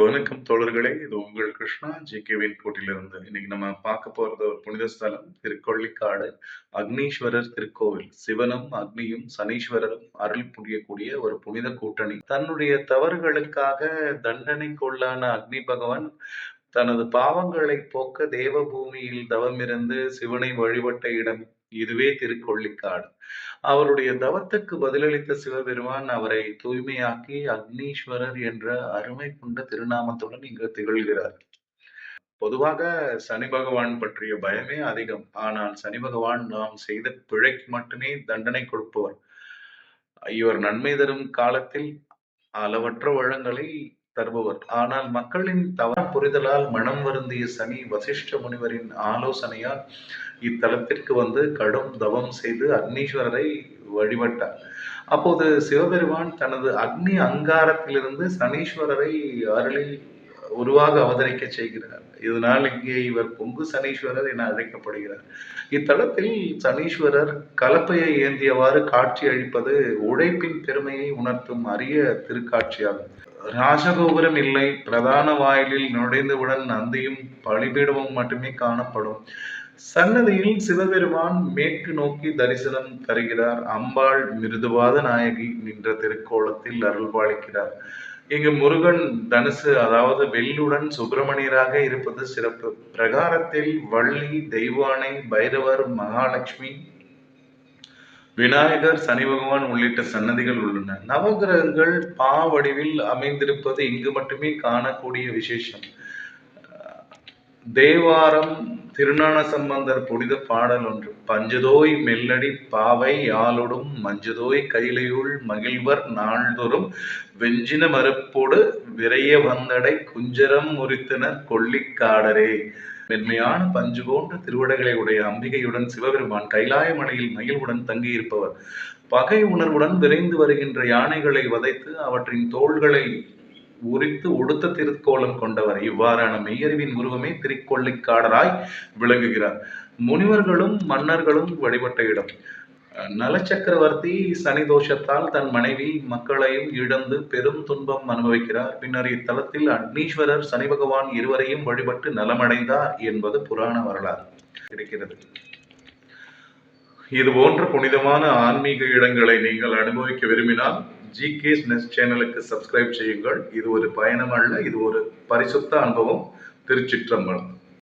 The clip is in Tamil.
வணக்கம் தோழர்களே இது உங்கள் கிருஷ்ணா ஜி கேவின் கோட்டிலிருந்து இன்னைக்கு நம்ம பார்க்க போறது ஒரு புனித ஸ்தலம் திருக்கொள்ளிக்காடு அக்னீஸ்வரர் திருக்கோவில். சிவனும் அக்னியும் சனீஸ்வரரும் அருள் புரியக்கூடிய ஒரு புனித கூட்டணி. தன்னுடைய தவறுகளுக்காக தண்டனைக்குள்ளான அக்னி பகவான் தனது பாவங்களை போக்க தேவபூமியில் தவமிருந்து சிவனை வழிபட்ட இடம் இதுவே திருக்கொள்ளிக்காடு. அவருடைய தவத்துக்கு பதிலளித்த சிவபெருமான் அவரை தூய்மையாக்கி அக்னீஸ்வரர் என்ற அருமை கொண்ட திருநாமத்துடன் இங்கு திகழ்கிறார். பொதுவாக சனி பகவான் பற்றிய பயமே அதிகம். ஆனால் சனி பகவான் நாம் செய்த பிழைக்கு மட்டுமே தண்டனை கொடுப்பவர். இவர் நன்மை தரும் காலத்தில் அளவற்ற வளங்களை தருபவர். ஆனால் மக்களின் தவற புரிதலால் மனம் வருந்திய சனி வசிஷ்ட முனிவரின் ஆலோசனையால் இத்தலத்திற்கு வந்து கடும் தவம் செய்து அக்னீஸ்வரரை வழிபட்டார். அப்போது சிவபெருமான் தனது அக்னி அங்காரத்திலிருந்து சனீஸ்வரரை அருளில் உருவாக அவதரிக்க செய்கிறார். இதனால் இங்கே இவர் பொங்கு சனீஸ்வரர் என அழைக்கப்படுகிறார். இத்தலத்தில் சனீஸ்வரர் கலப்பையை ஏந்தியவாறு காட்சி அளிப்பது உழைப்பின் பெருமையை உணர்த்தும் அரிய திருக்காட்சியாகும். ராஜகோபுரம் இல்லை. பிரதான வாயிலில் நுழைந்தவுடன் நந்தியும் பழிபீடமும் மட்டுமே காணப்படும். சன்னதியில் சிவபெருமான் மேற்கு நோக்கி தரிசனம் தருகிறார். அம்பாள் மிருதுவாத நாயகி நின்ற திருக்கோலத்தில் அருள்பாலிக்கிறார். இங்கு முருகன் தனுசு அதாவது வெள்ளுடன் சுப்பிரமணியராக இருப்பது சிறப்பு. பிரகாரத்தில் வள்ளி தெய்வானை பைரவர் மகாலட்சுமி விநாயகர் சனி பகவான் உள்ளிட்ட சன்னதிகள் உள்ளன. நவகிரகங்கள் பா வடிவில் அமைந்திருப்பது இங்கு மட்டுமே காணக்கூடிய விசேஷம். தேவாரம் திருஞான சம்பந்தர் புனித பாடல் ஒன்று. பஞ்சதோய் மெல்லடி பாவை யாழொடும் மஞ்சதோய் கைலையுள் மகிழ்வர் நாள்தோறும். வெஞ்சின மறுப்போடு விரைய வந்தடை குஞ்சரம் முறித்தனர் கொல்லிக்காடரே மென்மையான பஞ்சு போன்ற திருவடைகளை உடைய அம்பிகையுடன் சிவபெருமான் கைலாய மலையில் மகிழ்வுடன் தங்கியிருப்பவர். பகை உணர்வுடன் விரைந்து வருகின்ற யானைகளை வதைத்து அவற்றின் தோள்களை உரித்து உடுத்த திருக்கோலம் கொண்டவர் இவ்வாறான மெய்யறிவின் உருவமே திருக்கொள்ளிக்காடராய் விளங்குகிறார். முனிவர்களும் மன்னர்களும் வழிபட்ட இடம். நலச்சக்கரவர்த்தி சனி தோஷத்தால் தன் மனைவி மக்களையும் இழந்து பெரும் துன்பம் அனுபவிக்கிறார். பின்னர் இத்தலத்தில் அக்னீஸ்வரர் சனி பகவான் இருவரையும் வழிபட்டு நலமடைந்தார் என்பது புராண வரலாறு கிடைக்கிறது. இது போன்ற புனிதமான ஆன்மீக இடங்களை நீங்கள் அனுபவிக்க விரும்பினால் ஜி கேஸ் நெஸ்ட் சேனலுக்கு சப்ஸ்கிரைப் செய்யுங்கள். இது ஒரு பயணம் அல்ல இது ஒரு பரிசுத்த அனுபவம். திருச்சிற்றம்பலம்.